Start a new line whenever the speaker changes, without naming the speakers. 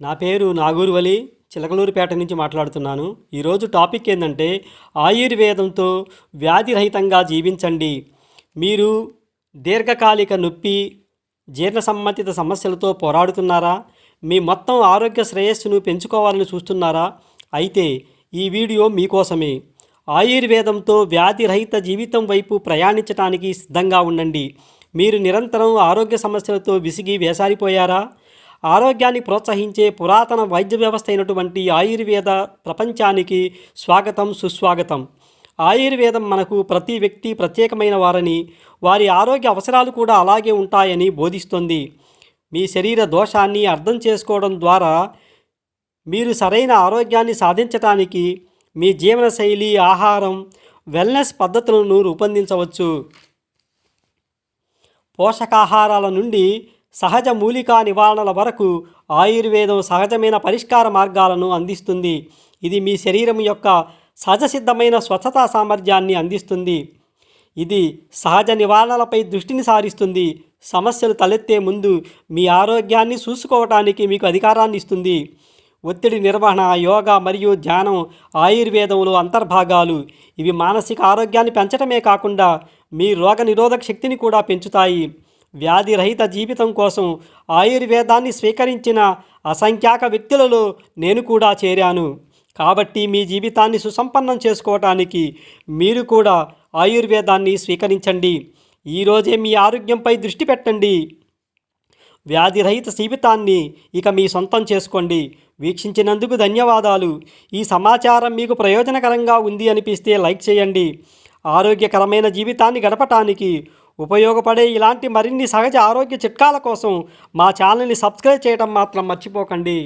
నా పేరు నాగూరువలి చిలకలూరుపేట నుంచి మాట్లాడుతున్నాను. ఈరోజు టాపిక్ ఏంటంటే ఆయుర్వేదంతో వ్యాధిరహితంగా జీవించండి. మీరు దీర్ఘకాలిక నొప్పి జీర్ణ సంబంధిత సమస్యలతో పోరాడుతున్నారా? మీ మొత్తం ఆరోగ్య శ్రేయస్సును పెంచుకోవాలని చూస్తున్నారా? అయితే ఈ వీడియో మీకోసమే. ఆయుర్వేదంతో వ్యాధిరహిత జీవితం వైపు ప్రయాణించడానికి సిద్ధంగా ఉండండి. మీరు నిరంతరం ఆరోగ్య సమస్యలతో విసిగి వేసారిపోయారా? ఆరోగ్యాన్ని ప్రోత్సహించే పురాతన వైద్య వ్యవస్థ అయినటువంటి ఆయుర్వేద ప్రపంచానికి స్వాగతం సుస్వాగతం. ఆయుర్వేదం మనకు ప్రతి వ్యక్తి ప్రత్యేకమైన వారని వారి ఆరోగ్య అవసరాలు కూడా అలాగే ఉంటాయని బోధిస్తుంది. మీ శరీర దోషాన్ని అర్థం చేసుకోవడం ద్వారా మీరు సరైన ఆరోగ్యాన్ని సాధించటానికి మీ జీవనశైలి ఆహారం వెల్నెస్ పద్ధతులను రూపొందించవచ్చు. పోషకాహారాల నుండి సహజ మూలికా నివారణల వరకు ఆయుర్వేదం సహజమైన పరిష్కార మార్గాలను అందిస్తుంది. ఇది మీ శరీరం యొక్క సహజసిద్ధమైన స్వచ్ఛతా సామర్థ్యాన్ని అందిస్తుంది. ఇది సహజ నివారణలపై దృష్టిని సారిస్తుంది. సమస్యలు తలెత్తే ముందు మీ ఆరోగ్యాన్ని చూసుకోవటానికి మీకు అధికారాన్ని ఇస్తుంది. ఒత్తిడి నిర్వహణ యోగా మరియు ధ్యానం ఆయుర్వేదంలో అంతర్భాగాలు. ఇవి మానసిక ఆరోగ్యాన్ని పెంచడమే కాకుండా మీ రోగ నిరోధక శక్తిని కూడా పెంచుతాయి. వ్యాధి రహిత జీవితం కోసం ఆయుర్వేదాన్ని స్వీకరించిన అసంఖ్యాక వ్యక్తులలో నేను కూడా చేరాను. కాబట్టి మీ జీవితాన్ని సుసంపన్నం చేసుకోవటానికి మీరు కూడా ఆయుర్వేదాన్ని స్వీకరించండి. ఈరోజే మీ ఆరోగ్యంపై దృష్టి పెట్టండి. వ్యాధిరహిత జీవితాన్ని ఇక మీ సొంతం చేసుకోండి. వీక్షించినందుకు ధన్యవాదాలు. ఈ సమాచారం మీకు ప్రయోజనకరంగా ఉంది అనిపిస్తే లైక్ చేయండి. ఆరోగ్యకరమైన జీవితాన్ని గడపటానికి ఉపయోగపడే ఇలాంటి మరిన్ని సహజ ఆరోగ్య చిట్కాల కోసం మా ఛానల్ని సబ్స్క్రైబ్ చేయడం మాత్రం మర్చిపోకండి.